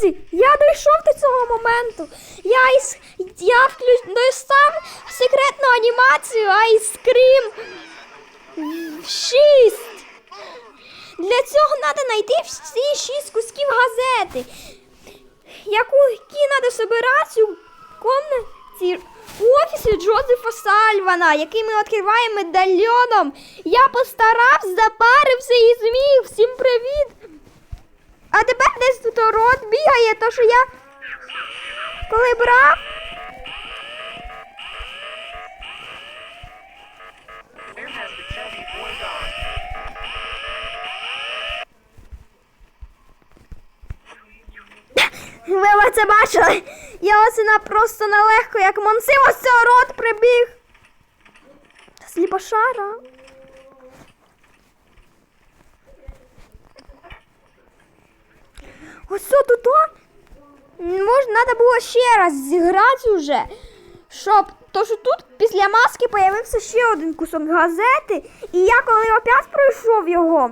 Друзі, я дійшов до цього моменту. Я із я вклю... достав секретну анімацію Cream 6. Для цього треба знайти всі шість кусків газети, яку треба собирати у комнаті у офісі Джозефа Сальвана, який ми відкриваємо медальйоном. Я постарався, запарився і зміг. Всім привіт! А тепер десь тут рот бігає, то що я коли брав. Ви оце бачили? Я оце на просто нелегко, як Монсим, ось цього рот прибіг. Сліпошара. Ось тут. о. Може, треба було ще раз зіграти уже, щоб. То що тут після маски появився ще один кусок газети, і я коли опять пройшов його,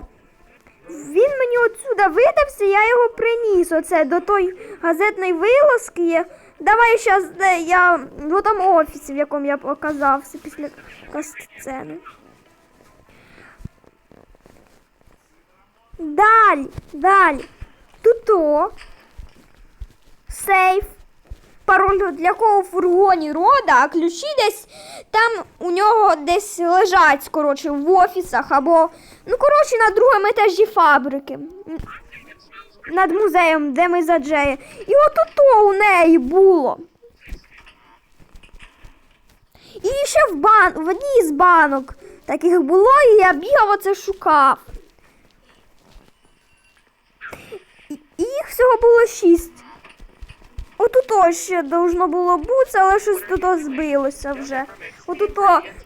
він мені отсюда видався, я його приніс. Оце до той газетної вилазки. Давай зараз я в тому офісі, в якому я оказався після касцени. Далі, далі. Тут сейф. Пароль для кого в фургоні рода, а ключі десь там у нього десь лежать, коротше, в офісах або, ну, коротше, на другому етажі фабрики. Над музеєм, де ми за Джея. І от то у неї було. І ще в бан... в одній з банок таких було, і я бігав оце шукав. І їх всього було шість. Отут ще должно було бути, але щось тут збилося вже. Отут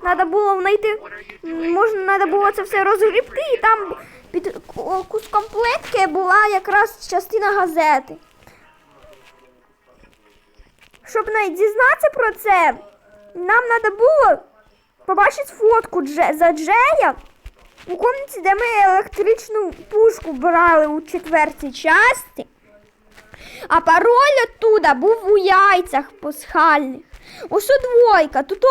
треба було знайти, можна треба було це все розгрібти, і там під ку- куском плитки була якраз частина газети. Щоб навіть дізнатися про це, нам треба було побачити фотку за Джея у комнаті, де ми електричну пушку брали у четвертій часті. А пароль оттуда був у яйцях пасхальних. Ось о двойка. Тут.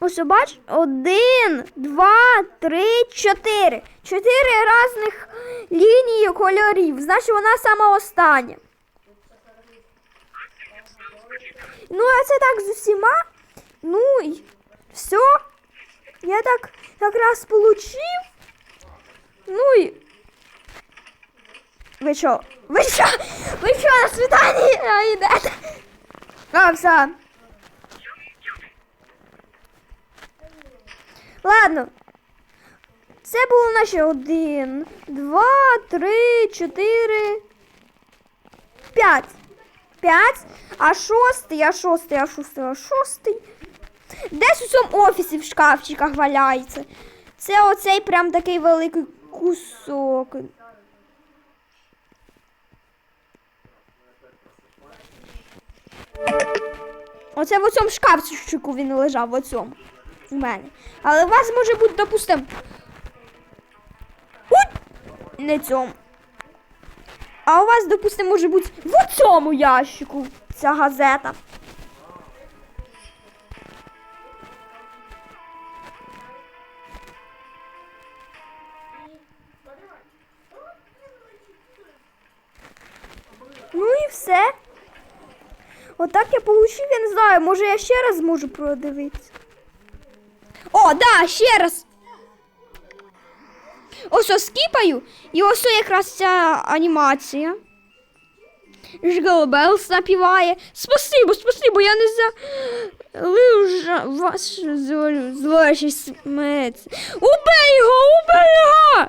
Ось бач, один, два, три, чотири. Чотири різних лінії кольорів. Значить, вона сама остання. Ну, а це так з усіма. Ну і все. Я так якраз получив. Ну і ви що? Ви що? Ви що на свидання йдете? А, все. Ладно. Це було наші один, два, три, чотири, п'ять. П'ять, а шостий, а шостий, а шостий, а шостий. Десь у цьому офісі в шкафчиках валяється. Це оцей прям такий великий кусок. Оце в цьому шкафчику він лежав, в оцьому. У мене. Але у вас може бути, допустимо. Ут! Не цьому. А у вас, допустимо, може бути в цьому ящику ця газета. Все. Отак я получив, я не знаю, може я ще раз зможу продивитися. О, да, ще раз. Ось ось скіпаю, і ось якраз ця анімація. Жгалбелс напіває. Спасибо, спасибо, я не за лижа ваш золю злочі смець. Убей його, убей його!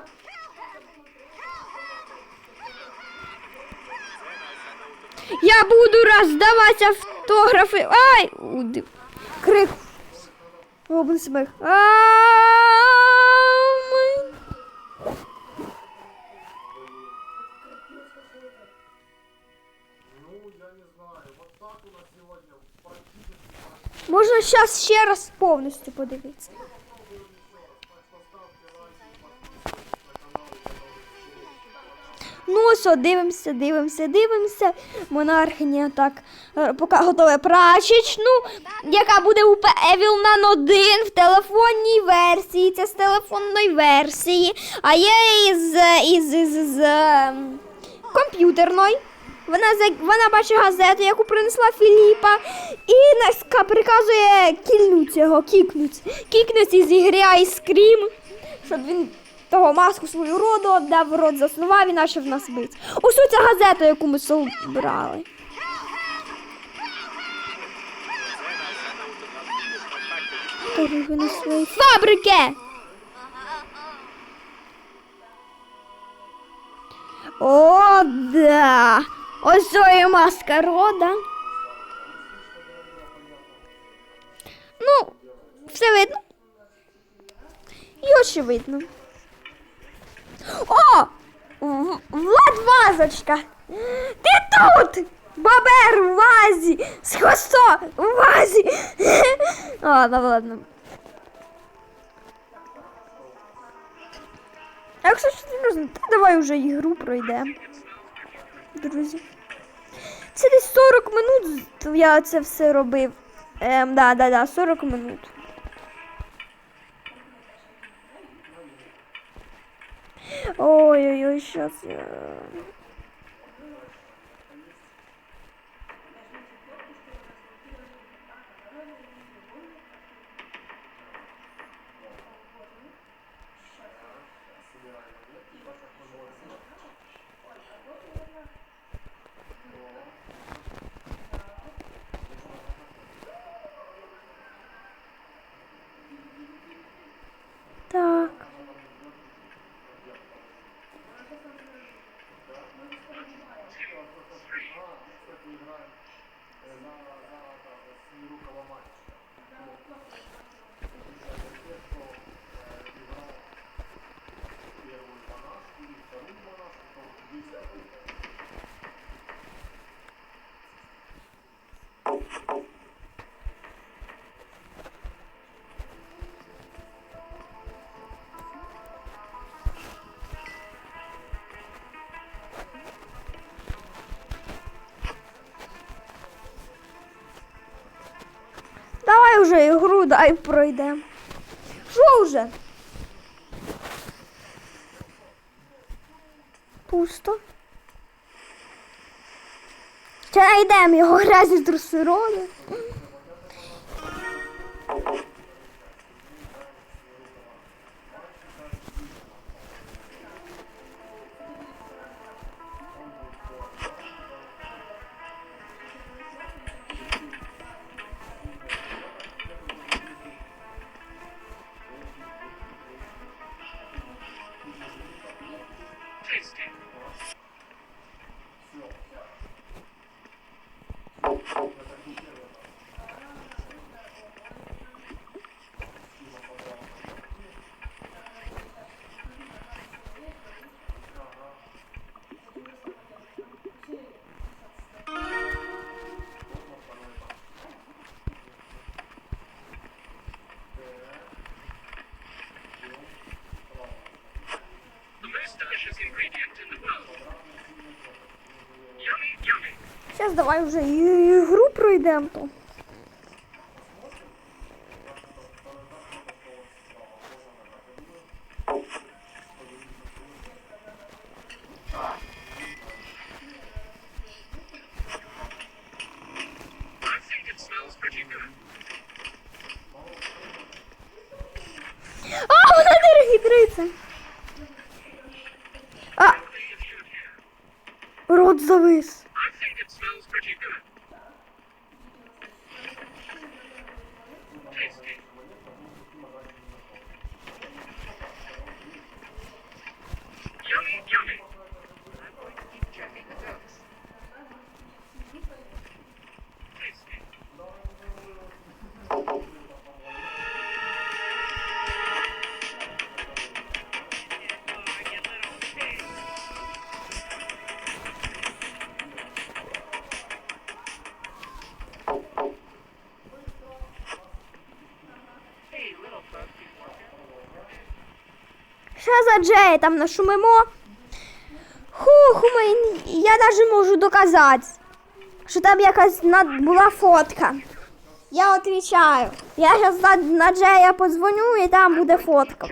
Я буду роздавати автографи. Ай! Крик. Робин сміх. А-а-а! Можна зараз ще раз повністю подивитися. Ну все, дивимося, дивимося, дивимося. Монархиня так е, поки готове прачечну, яка буде у Evil Nan 1 в телефонній версії. Це з телефонної версії. А є із, із, із, із, ем, комп'ютерної. Вона вона бачить газету, яку принесла Філіпа, і нас ка- приказує кільнуть його, кікнуть. Кікнуть із ігри Cream, щоб він того маску свою роду віддав, рот заснував і почав нас бити. Ось ця газета, яку ми собрали. На фабрики! О, да! Ось і маска рода. Ну, все видно. І очевидно. О! Влад вазочка! Ти тут! Бабер в вазі! З хвостом в вазі! Ладно, ладно. А якщо серйозно, то давай вже ігру пройдемо. Друзі. Це десь 40 минут я це все робив. Ем, да, да, да, 40 минут. Ой-ой-ой, сейчас я... Уже ігру дай пройдемо. Що вже? Пусто. Ще знайдемо його грязі з Зараз давай вже і- ігру пройдемо working? Ще за Джея там нашумимо. Хух, м- я навіть можу доказати, що там якась над- була фотка. Я відповідаю. Я зараз на, на Джея подзвоню і там буде фотка.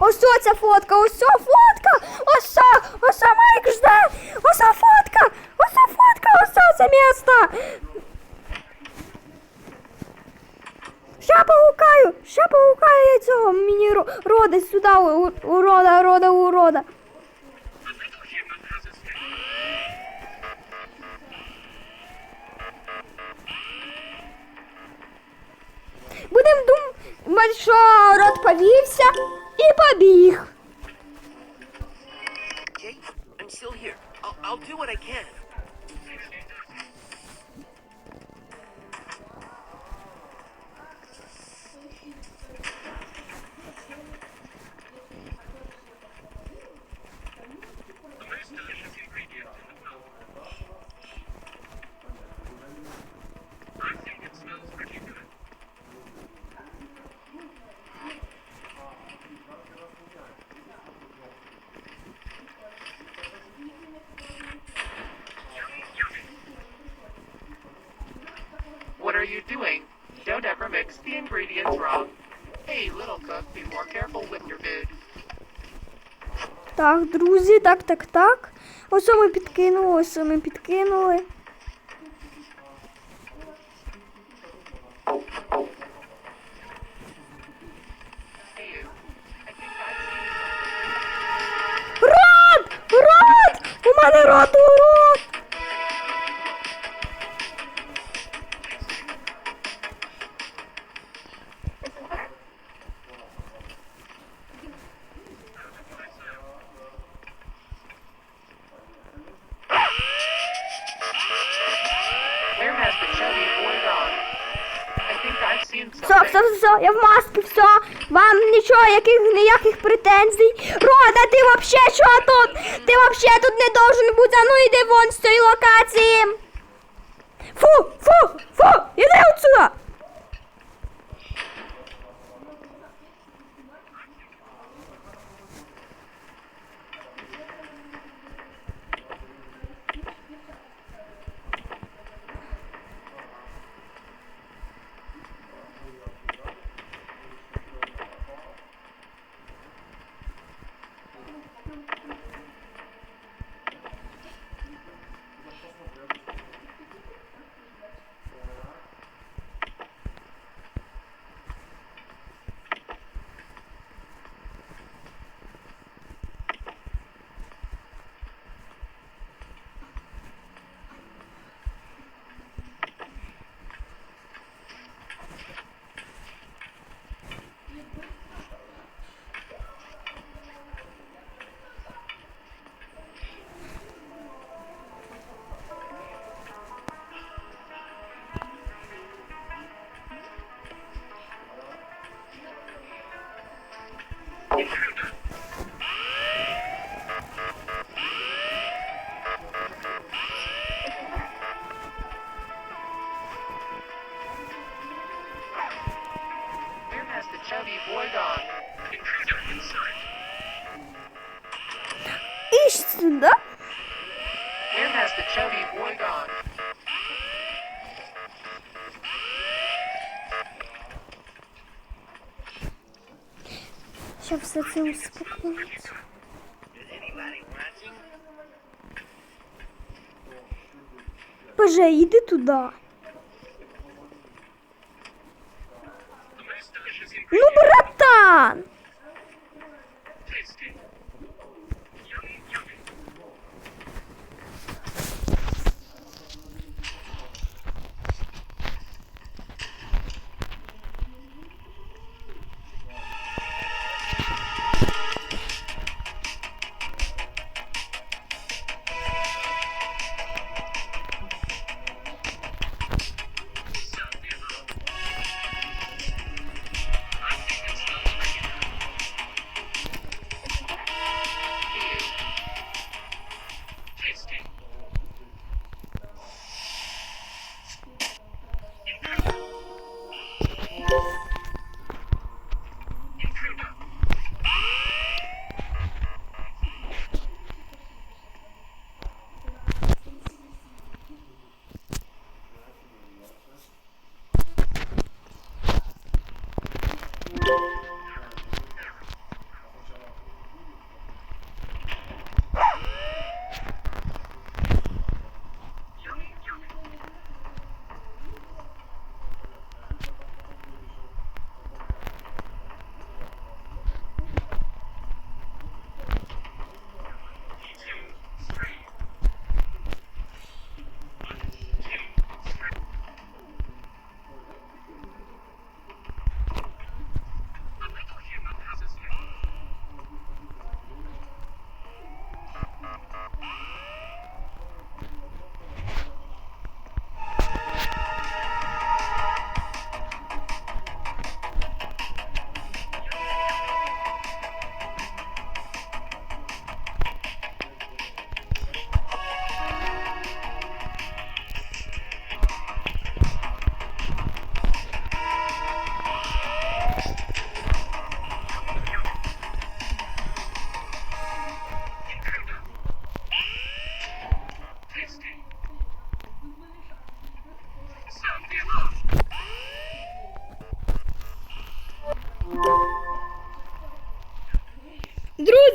Ось о ця фотка, ось о фотка, ось о, ось о Майк жде, ось о фотка, ось о фотка, ось о це місто. Ща погукаю, ща погукаю я цього мені рода сюди, урода, рода, урода. Escaped. Будем думати, що рот повівся і побіг. I'll do what I can. Ingredients wrong. Hey, little cook, be more careful with your food. Так, друзі, так, так, так. Ось ми підкинули, ось ми підкинули. Все, все, все, я в масці, все. Вам нічого, яких ніяких претензій. Рода, ти вообще що тут? Ти вообще тут не должен бути. А ну йди вон з цієї локації. Фу, фу, фу, іди отсюда. Все це. Боже, иди туди.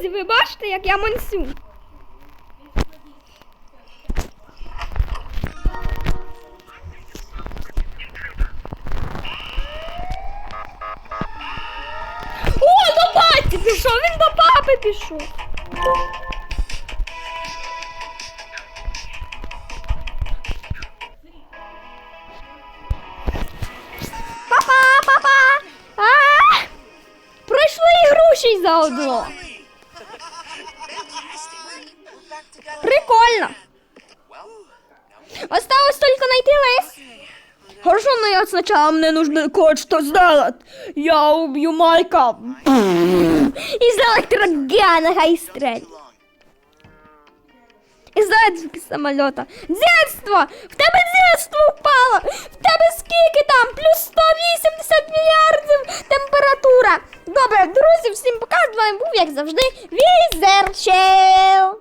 Ви бачите, як я мансю? О, до батьки пішов, він до папи пішов. Прикольно. Осталось только найти лес. Хорошо, но я сначала мне нужно кое-что сделать. Я убью Майка. Из электрогана и стрель. Из звуки самолета. Детство! В тебе детство впало! В тебе скільки там? Плюс 180 мільярдів температура. Добре, друзі, всім пока. З вами був, як завжди, Візерчел.